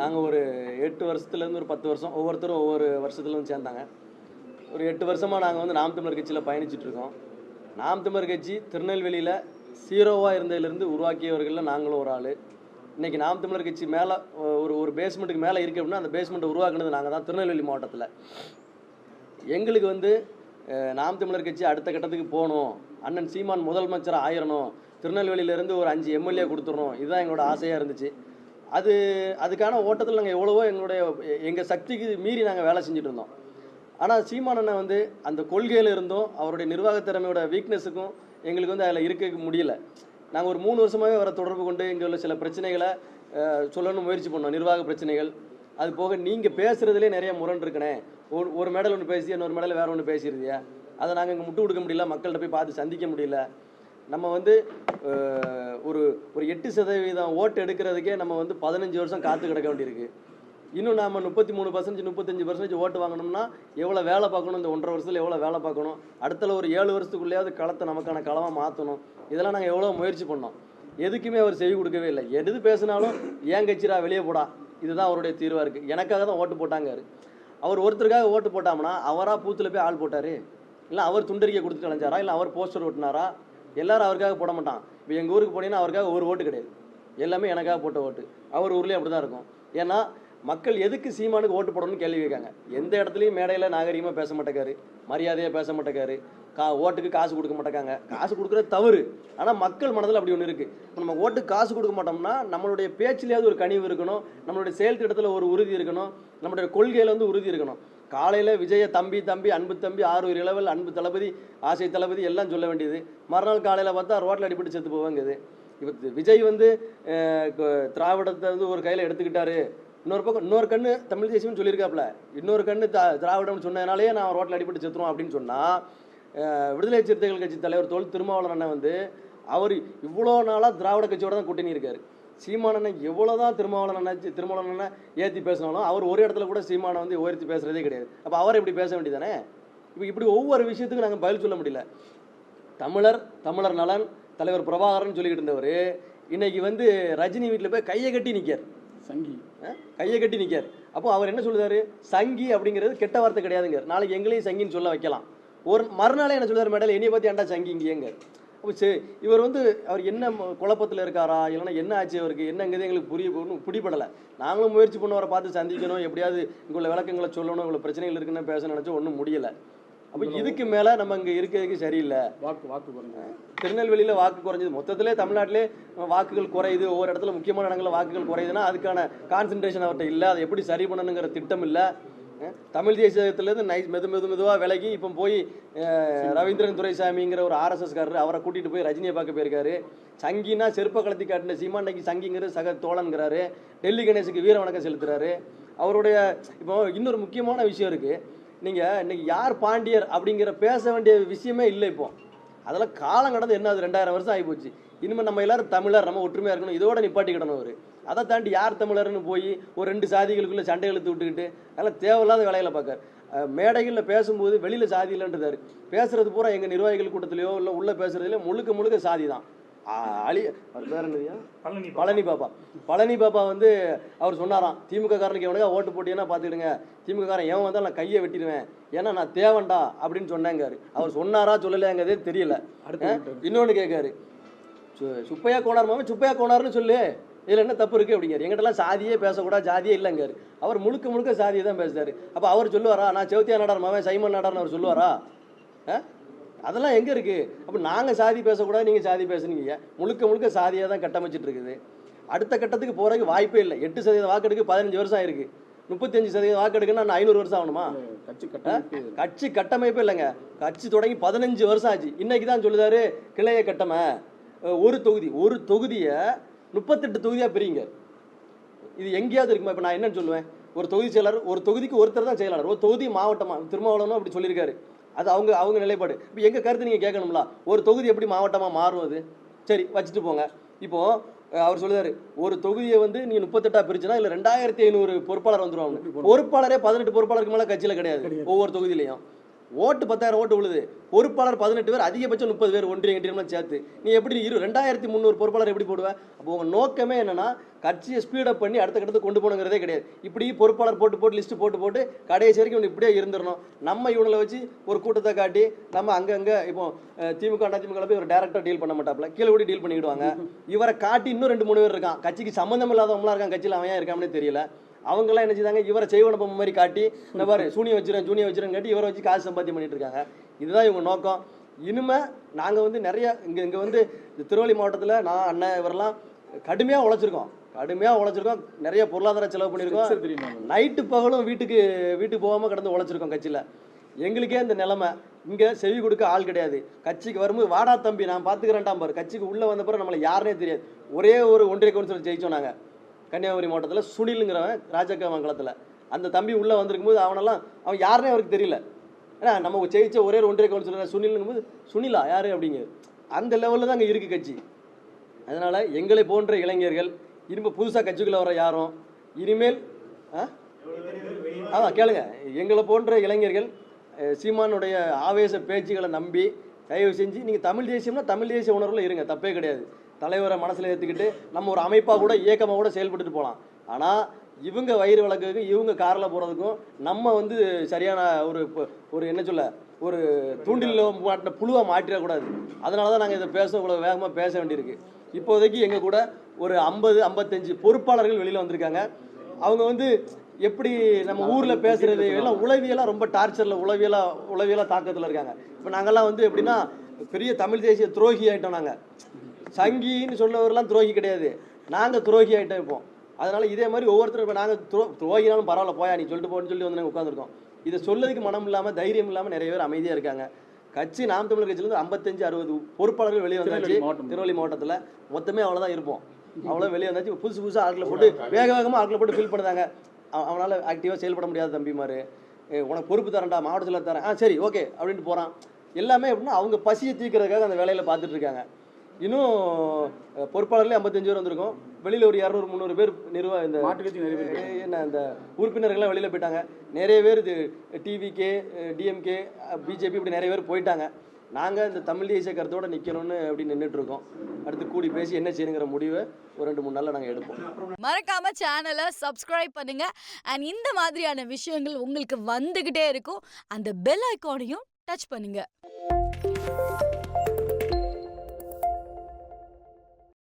நாங்கள் ஒரு எட்டு வருஷத்துலேருந்து ஒரு பத்து வருஷம் ஒவ்வொருத்தரும் ஒவ்வொரு வருஷத்துலேருந்து சேர்ந்தாங்க. ஒரு எட்டு வருஷமாக நாங்கள் வந்து நாம் தமிழர் கட்சியில் பயணிச்சிட்டுருக்கோம் நாம் தமிழர் கட்சி திருநெல்வேலியில் சீரோவாக இருந்ததுலேருந்து உருவாக்கியவர்களில் நாங்களும் ஒரு ஆள். இன்றைக்கி நாம் தமிழர் கட்சி மேலே ஒரு ஒரு பேஸ்மெண்ட்டுக்கு மேலே இருக்குது அப்படின்னா அந்த பேஸ்மெண்ட்டை உருவாக்குனது நாங்கள் தான் திருநெல்வேலி மாவட்டத்தில். எங்களுக்கு வந்து நாம் தமிழர் கட்சி அடுத்த கட்டத்துக்கு போகணும். அண்ணன் சீமான் முதலமைச்சராக ஆயிரணும். திருநெல்வேலியிலேருந்து ஒரு அஞ்சு எம்எல்ஏ கொடுத்துடணும். இதுதான் எங்களோட ஆசையாக இருந்துச்சு. அது அதுக்கான ஓட்டத்தில் நாங்கள் எவ்வளவோ எங்களுடைய எங்கள் சக்திக்கு மீறி நாங்கள் வேலை செஞ்சுட்டு இருந்தோம் ஆனால் சீமான் அண்ணன் வந்து அந்த கொள்கையில் இருந்தும் அவருடைய நிர்வாகத் திறமையோட வீக்னஸுக்கும் எங்களுக்கு வந்து அதில் இருக்க முடியல. நாங்கள் ஒரு மூணு வருஷமாகவே வர தொடர்பு கொண்டு இங்கே உள்ள சில பிரச்சனைகளை சொல்லணும்னு முயற்சி பண்ணோம். நிர்வாக பிரச்சனைகள் அது போக நீங்கள் பேசுகிறதுலே நிறைய முரண் ஒரு ஒரு மெடல் ஒன்று பேசி இன்னொரு மெடல் வேறு ஒன்று பேசியிருந்தியா அதை நாங்கள் இங்கே முட்டு கொடுக்க முடியல. மக்கள்கிட்ட போய் பார்த்து சந்திக்க முடியல. நம்ம வந்து ஒரு ஒரு எட்டு சதவீதம் ஓட்டு எடுக்கிறதுக்கே நம்ம வந்து பதினஞ்சு வருஷம் காத்து கிடக்க வேண்டியிருக்கு. இன்னும் நாம் முப்பத்தி மூணு பர்சன்டேஜ் முப்பத்தஞ்சு பர்சன்டேஜ் ஓட்டு வாங்கணும்னா எவ்வளோ வேலை பார்க்கணும்? இந்த ஒன்றரை வருஷத்தில் எவ்வளோ வேலை பார்க்கணும்? அடுத்தல ஒரு ஏழு வருஷத்துக்குள்ளேயாவது களத்தை நமக்கான களமாக மாற்றணும் இதெல்லாம் நாங்கள் எவ்வளோ முயற்சி பண்ணோம். எதுக்குமே அவர் செவி கொடுக்கவே இல்லை. எது பேசினாலும் ஏன் கட்சிரா வெளியே போடா. இதுதான் அவருடைய தீர்வாக இருக்குது எனக்காக தான் ஓட்டு போட்டாங்க அவர் ஒருத்தருக்காக ஓட்டு போட்டாம்னா அவராக பூத்தில் போய் ஆள் போட்டார்? இல்லை அவர் துண்டறிக்கை கொடுத்துட்டு அலைஞ்சாரா இல்லை அவர் போஸ்டர் ஓட்டினாரா? எல்லாரும் அவருக்காக போட மாட்டான். இப்போ எங்கள் ஊருக்கு போனீங்கன்னா அவருக்காக ஒரு ஓட்டு கிடையாது. எல்லாமே எனக்காக போட்ட ஓட்டு. அவர் ஊர்லேயும் அப்படி தான் இருக்கும். ஏன்னா மக்கள் எதுக்கு சீமானுக்கு ஓட்டு போடணும்னு கேள்வி கேட்காங்க. எந்த இடத்துலையும் மேடையில் நாகரிகமாக பேச மாட்டேக்காரு. மரியாதையாக பேச மாட்டேக்காரு. கா ஓட்டுக்கு காசு கொடுக்க மாட்டேங்காங்க காசு கொடுக்குறது தவறு. ஆனால் மக்கள் மனதில் அப்படி ஒன்று இருக்குது இப்போ நம்ம ஓட்டுக்கு காசு கொடுக்க மாட்டோம்னா நம்மளுடைய பேச்சிலேயாவது ஒரு கனிவு இருக்கணும். நம்மளுடைய செயல் திட்டத்தில் ஒரு உறுதி இருக்கணும். நம்மளுடைய கொள்கையில் வந்து உறுதி இருக்கணும். காலையில் விஜய தம்பி தம்பி அன்பு தம்பி ஆறு இளவல் அன்பு தளபதி ஆசை தளபதி எல்லாம் சொல்ல வேண்டியது. மறுநாள் காலையில் பார்த்தா ரோட்டில் அடிபட்டு செத்து போவாங்குது. இப்போ விஜய் வந்து திராவிடத்தை வந்து ஒரு கையில் எடுத்துக்கிட்டாரு. இன்னொரு பக்கம் இன்னொரு கண்ணு தமிழ் தேசியம்னு சொல்லியிருக்காப்புல. இன்னொரு கண்ணு த திராவிடம்னு சொன்னதுனாலேயே நான் ரோட்டில் அடிபட்டு செத்துருவோம் அப்படின்னு சொன்னால் விடுதலை சிறுத்தைகள் கட்சி தலைவர் தோல் திருமாவளவன் அண்ணன் வந்து அவர் இவ்வளோ நாளாக திராவிட கட்சியோட தான் கூட்டணி இருக்காரு. சீமானண்ணன் எவ்வளோ தான் திருமாவளவன் திருமாவளவன் ஏற்றி பேசினாலும் அவர் ஒரு இடத்துல கூட சீமானை வந்து உயர்த்தி பேசுகிறதே கிடையாது. அப்போ அவர் இப்படி பேச வேண்டியதானே இப்போ இப்படி ஒவ்வொரு விஷயத்துக்கும் நாங்கள் பதில் சொல்ல முடியல. தமிழர் தமிழர் நலன் தலைவர் பிரபாகரன் சொல்லிக்கிட்டு இருந்தவர் இன்னைக்கு வந்து ரஜினி வீட்டில் போய் கையை கட்டி நிற்கார் சங்கி. கையை கட்டி நிற்கார் அப்போ அவர் என்ன சொல்லுதாரு? சங்கி அப்படிங்கிறது கெட்ட வார்த்தை கிடையாதுங்க. நாளைக்கு எங்களையும் சங்கின்னு சொல்ல வைக்கலாம். ஒரு மறுநாளே என்ன சொல்லுவார் மேடல் என்னைய பற்றி ஏன்டா சங்கி இங்கேங்க அப்போ சரி இவர் வந்து அவர் என்ன குழப்பத்தில் இருக்காரா? இல்லைன்னா என்ன ஆச்சு அவருக்கு? என்னங்கிறது எங்களுக்கு புரிய பிடிபடலை. நாங்களும் முயற்சி பண்ண அவரை பார்த்து சந்திக்கணும். எப்படியாவது இங்குள்ள விளக்கங்களை சொல்லணும். இவ்வளோ பிரச்சனைகள் இருக்குன்னு பேச நினச்சா ஒன்றும் முடியலை. அப்போ இதுக்கு மேலே நம்ம இங்கே இருக்கிறதுக்கு சரியில்லை. வாக்கு வாக்கு குறைஞ்சு. திருநெல்வேலியில் வாக்கு குறைஞ்சது. மொத்தத்திலே தமிழ்நாட்டிலே வாக்குகள் குறையுது. ஒவ்வொரு இடத்துல முக்கியமான இடங்களில் வாக்குகள் குறையுதுன்னா அதுக்கான கான்சன்ட்ரேஷன் அவர்கிட்ட இல்லை. அதை எப்படி சரி பண்ணணுங்கிற திட்டம் இல்லை. தமிழ் தேசியத்திலேருந்து நைஸ் மெது மெது மெதுவாக விலகி இப்போ போய் ரவீந்திரன் துரைசாமிங்கிற ஒரு ஆர்எஸ்எஸ்காரர் அவரை கூட்டிகிட்டு போய் ரஜினியை பார்க்க போயிருக்காரு. சங்கினா செருப்ப கலத்தி காட்டின சீமா சங்கிங்கிற சக தோழன்கிறாரு. டெல்லி கணேசுக்கு வீர வணக்கம் செலுத்துறாரு. அவருடைய இப்போ இன்னொரு முக்கியமான விஷயம் இருக்குது நீங்கள் இன்னைக்கு யார் பாண்டியர் அப்படிங்கிற பேச வேண்டிய விஷயமே இல்லை இப்போ. அதெல்லாம் காலம் கடந்து என்ன அது ரெண்டாயிரம் வருஷம் ஆகிப்போச்சு இனிமேல் நம்ம எல்லாரும் தமிழர் நம்ம ஒற்றுமையாக இருக்கணும். இதோட நிப்பாட்டிக்கிடணும் அவர். அதை தாண்டி யார் தமிழர்னு போய் ஒரு ரெண்டு சாதிகளுக்குள்ள சண்டை இழுத்து விட்டுக்கிட்டு அதெல்லாம் தேவையில்லாத வேலையில் பார்க்கார். மேடைகளில் பேசும்போது வெளியில் சாதி இல்லைன்றாரு பேசுறது பூரா எங்கள் நிர்வாகிகள் கூட்டத்திலையோ இல்லை உள்ளே பேசுறதுலையோ முழுக்க முழுக்க சாதி தான். அழி பேர் என்னதுயா பழனி பழனி பாப்பா. பழனி பாப்பா வந்து அவர் சொன்னாராம் திமுக காரனுக்கு எவனுக்கா ஓட்டு போட்டீங்கன்னா பார்த்துக்கிடுங்க திமுக காரன் எவன் வந்தால் நான் கையை வெட்டிடுவேன். ஏன்னா நான் தேவன்டா அப்படின்னு சொன்னாங்காரு. அவர் சொன்னாரா சொல்லலையாங்கிறதே தெரியல. அடுத்து இன்னொன்று கேட்காரு. சு- சுப்பையா கோணார் மாமன் சுப்பையா கோணார்னு சொல்லு. இதில் என்ன தப்பு இருக்குது அப்படிங்காரு எங்கிட்டலாம் சாதியே பேசக்கூடாது ஜாதியே இல்லைங்காரு அவர். முழுக்க முழுக்க சாதியை தான் பேசுறாரு. அப்போ அவர் சொல்லுவாரா நான் செவத்தியா நாடார் மாமன் சைமன் நாடார்னு அவர் சொல்லுவாரா? அதெல்லாம் எங்கே இருக்குது அப்போ நாங்கள் சாதி பேசக்கூடாது நீங்கள் சாதி பேசுனீங்க. முழுக்க முழுக்க சாதியாக தான் கட்டமைச்சிட்டு இருக்குது. அடுத்த கட்டத்துக்கு போகிறதுக்கு வாய்ப்பே இல்லை. எட்டு சதவீதம் வாக்கெடுக்கு பதினஞ்சு வருஷம் ஆயிருக்கு. முப்பத்தஞ்சு சதவீதம் வாக்கெடுக்குன்னா நான் ஐநூறு வருஷம் ஆகணுமா? கட்சி கட்சி கட்டமைப்பே இல்லைங்க. கட்சி தொடங்கி பதினஞ்சு வருஷம் ஆச்சு. இன்னைக்கு தான் சொல்லுதாரு கிளைய கட்டமை. ஒரு தொகுதி ஒரு தொகுதியை முப்பத்தெட்டு தொகுதியாக பிரிங்க. இது எங்கேயாவது இருக்குமா? இப்போ நான் என்னன்னு சொல்லுவேன். ஒரு தொகுதி செயலாளர் ஒரு தொகுதிக்கு ஒருத்தர் தான் செயலாளர். ஒரு தொகுதி மாவட்டமா திருமாவளவனும் அப்படி சொல்லியிருக்காரு. அது அவங்க அவங்க நிலைப்பாடு. இப்போ எங்கள் கருத்து நீங்கள் கேட்கணும்ல? ஒரு தொகுதி எப்படி மாவட்டமாக மாறும் அது? சரி வச்சுட்டு போங்க. இப்போ அஹ், அவர் சொல்லுதாரு ஒரு தொகுதியை வந்து நீ முப்பத்தெட்டா பிரிச்சுனா இல்லை ரெண்டாயிரத்தி ஐநூறு பொறுப்பாளர் வந்துருவாங்க பொறுப்பாளரே பதினெட்டு பொறுப்பாளருக்கு மேலே கட்சியில் கிடையாது. ஒவ்வொரு தொகுதியிலையும். ஓட்டு பத்தாயிரம் ஓட்டு விழுது. பொறுப்பாளர் பதினெட்டு பேர் அதிகபட்சம் முப்பது பேர் ஒன்றிய கட்டியம்லாம் சேர்த்து. நீ எப்படி இரு ரெண்டாயிரத்தி முந்நூறு பொறுப்பாளர் எப்படி போடுவ? அப்போ உங்கள் நோக்கமே என்னன்னா கட்சியை ஸ்பீடப் பண்ணி அடுத்த கட்டத்துக்கு கொண்டு போகணுங்கிறதே கிடையாது. இப்படி பொறுப்பாளர் போட்டு போட்டு லிஸ்ட்டு போட்டு போட்டு கடைசி வரைக்கும் இவனுக்கு இப்படியே இருந்துடணும். நம்ம இவங்களை வச்சு ஒரு கூட்டத்தை காட்டி நம்ம அங்கங்கே இப்போ திமுக அதிமுக போய் ஒரு டேரக்டாக டீல் பண்ண மாட்டாப்ல கீழே கூட டீல் பண்ணிக்கிடுவாங்க. இவரை காட்டி இன்னும் ரெண்டு மூணு பேர் இருக்கான். கட்சிக்கு சம்மந்தம் இல்லாதவங்களாம் இருக்கான். கட்சியில் அவன் ஏன் இருக்காமனே தெரியல. அவங்கெல்லாம் என்ன செய்தாங்க? இவரை செய்வனப்பம் மாதிரி காட்டி இந்த பாரு சூனியம் வச்சிருக்கேன் ஜூனியம் வச்சிருக்கேன் காட்டி இவரை வச்சு காசு சம்பாத்தியம் பண்ணிட்டு இருக்காங்க. இதுதான் இவங்க நோக்கம். இனிமே நாங்கள் வந்து நிறைய இங்கே இங்கே வந்து இந்த திருவள்ளி மாவட்டத்தில் நான் அண்ணன் இவரெல்லாம் கடுமையாக உழைச்சிருக்கோம். கடுமையாக உழைச்சிருக்கோம். நிறைய பொருளாதார செலவு பண்ணியிருக்கோம்? நைட்டு பகலும் வீட்டுக்கு வீட்டுக்கு போகாமல் கடந்து உழைச்சிருக்கோம் கட்சியில். எங்களுக்கே இந்த நிலைமை. இங்கே செவி கொடுக்க ஆள் கிடையாது. கட்சிக்கு வரும்போது வாடா தம்பி நான் பார்த்துக்கிறேன்டாம் பாரு. கட்சிக்கு உள்ளே வந்த பிறகு நம்மளை யாருனே தெரியாது. ஒரே ஒரு ஒன்றிய கவுன்சிலர் ஜெயிச்சோம் நாங்கள் கன்னியாகுமரி மாவட்டத்தில் சுனிலுங்கிறவன் ராஜாக்கமங்கலத்தில் அந்த தம்பி உள்ளே வந்திருக்கும் போது அவனெல்லாம் அவன் யாருனே அவருக்கு தெரியல. ஏன்னா நம்ம ஜெயிச்ச ஒரே ஒரு ஒன்றிய கவுன்சிலர் சுனிலுங்கும் போது சுனிலா யார்? அப்படிங்க. அந்த லெவலில் தான் அங்கே இருக்குது கட்சி. அதனால் எங்களை போன்ற இளைஞர்கள் இனிமேல் புதுசாக கட்சிக்குள்ளே வர யாரும் இனிமேல் ஆ? ஆமாம் கேளுங்க. எங்களை போன்ற இளைஞர்கள் சீமானுடைய ஆவேச பேச்சுகளை நம்பி தயவு செஞ்சு நீங்கள் தமிழ் தேசியம்னா தமிழ் தேசிய உணர்வில் இருங்க. தப்பே கிடையாது. தலைவரை மனசில் ஏற்றுக்கிட்டு நம்ம ஒரு அமைப்பாக கூட இயக்கமாக கூட செயல்பட்டுட்டு போகலாம் ஆனால் இவங்க வயிறு வழக்குக்கும் இவங்க காரில் போகிறதுக்கும் நம்ம வந்து சரியான ஒரு ஒரு என்ன சொல்ல ஒரு தூண்டில் மாட்டின புழுவாக மாட்டிடக்கூடாது அதனால தான் நாங்கள் இதை பேச இவ்வளோ வேகமாக பேச வேண்டியிருக்கு. இப்போதைக்கு எங்கள் கூட ஒரு ஐம்பது ஐம்பத்தஞ்சு பொறுப்பாளர்கள் வெளியில் வந்திருக்காங்க. அவங்க வந்து எப்படி நம்ம ஊரில் பேசுகிறது எல்லாம் உளவியெல்லாம் ரொம்ப டார்ச்சரில் உளவியலாக உளவியலாக தாக்கத்தில் இருக்காங்க. இப்போ நாங்கெல்லாம் வந்து எப்படின்னா பெரிய தமிழ் தேசிய துரோகி ஆகிட்டோம் நாங்கள் சங்கின்னு சொல்லவரெல்லாம் துரோகி கிடையாது. நாங்கள் துரோகி ஆகிட்டோம் இப்போ அதனால இதே மாதிரி ஒவ்வொருத்தரும் இப்போ நாங்கள் துரோ துரோகினாலும் பரவாயில்ல போயா நீ சொல்லிட்டு போன்னு சொல்லி வந்து நாங்கள் உட்காந்துருக்கோம் இதை சொல்லதுக்கு மனம் இல்லாமல் தைரியம் இல்லாமல் நிறைய பேர் அமைதியாக இருக்காங்க. கட்சி நாம் தமிழர் கட்சியிலேருந்து ஐம்பத்தஞ்சு அறுபது பொறுப்பாளர்கள் வெளியே வந்தாச்சு. திருவள்ளி மாவட்டத்தில் மொத்தமே அவ்வளோதான் இருப்போம். அவ்வளோ வெளியே வந்தாச்சு. புதுசு புதுசாக ஆட்களை போட்டு வேக வேகமாக ஆட்களை போட்டு ஃபில் பண்ணுதாங்க அவனால் ஆக்டிவாக செயல்பட முடியாத தம்பிமாரு. ஏய், உனக்கு பொறுப்பு தரேன்டா மாவட்டத்தில் தரேன். ஆ சரி ஓகே அப்படின்ட்டு போகிறான் எல்லாமே எப்படின்னா அவங்க பசியை தீர்க்கறதுக்காக அந்த வேலையில் பார்த்துட்டு இருக்காங்க. இன்னும் அஹ், பொறுப்பாளர்களே ஐம்பத்தஞ்சு பேர் வந்திருக்கோம். வெளியில் ஒரு இரநூறு முந்நூறு பேர் நிர்வா இந்த. என்ன இந்த உறுப்பினர்கள்லாம் வெளியில் போயிட்டாங்க. நிறைய பேர் இது டிவிகே டிஎம்கே பிஜேபி இப்படி நிறைய பேர் போயிட்டாங்க. நாங்கள் இந்த தமிழ் தேசிய கருத்தோடு நிற்கணும்னு அப்படி நின்றுட்டு இருக்கோம் அடுத்து கூடி பேசி என்ன செய்யணுங்கிற முடிவை ஒரு ரெண்டு மூணு நாளில் நாங்கள் எடுப்போம். மறக்காம சேனலை சப்ஸ்கிரைப் பண்ணுங்க. அண்ட் இந்த மாதிரியான விஷயங்கள் உங்களுக்கு வந்துகிட்டே இருக்கும். அந்த பெல் ஐக்கானையும் டச் பண்ணுங்க.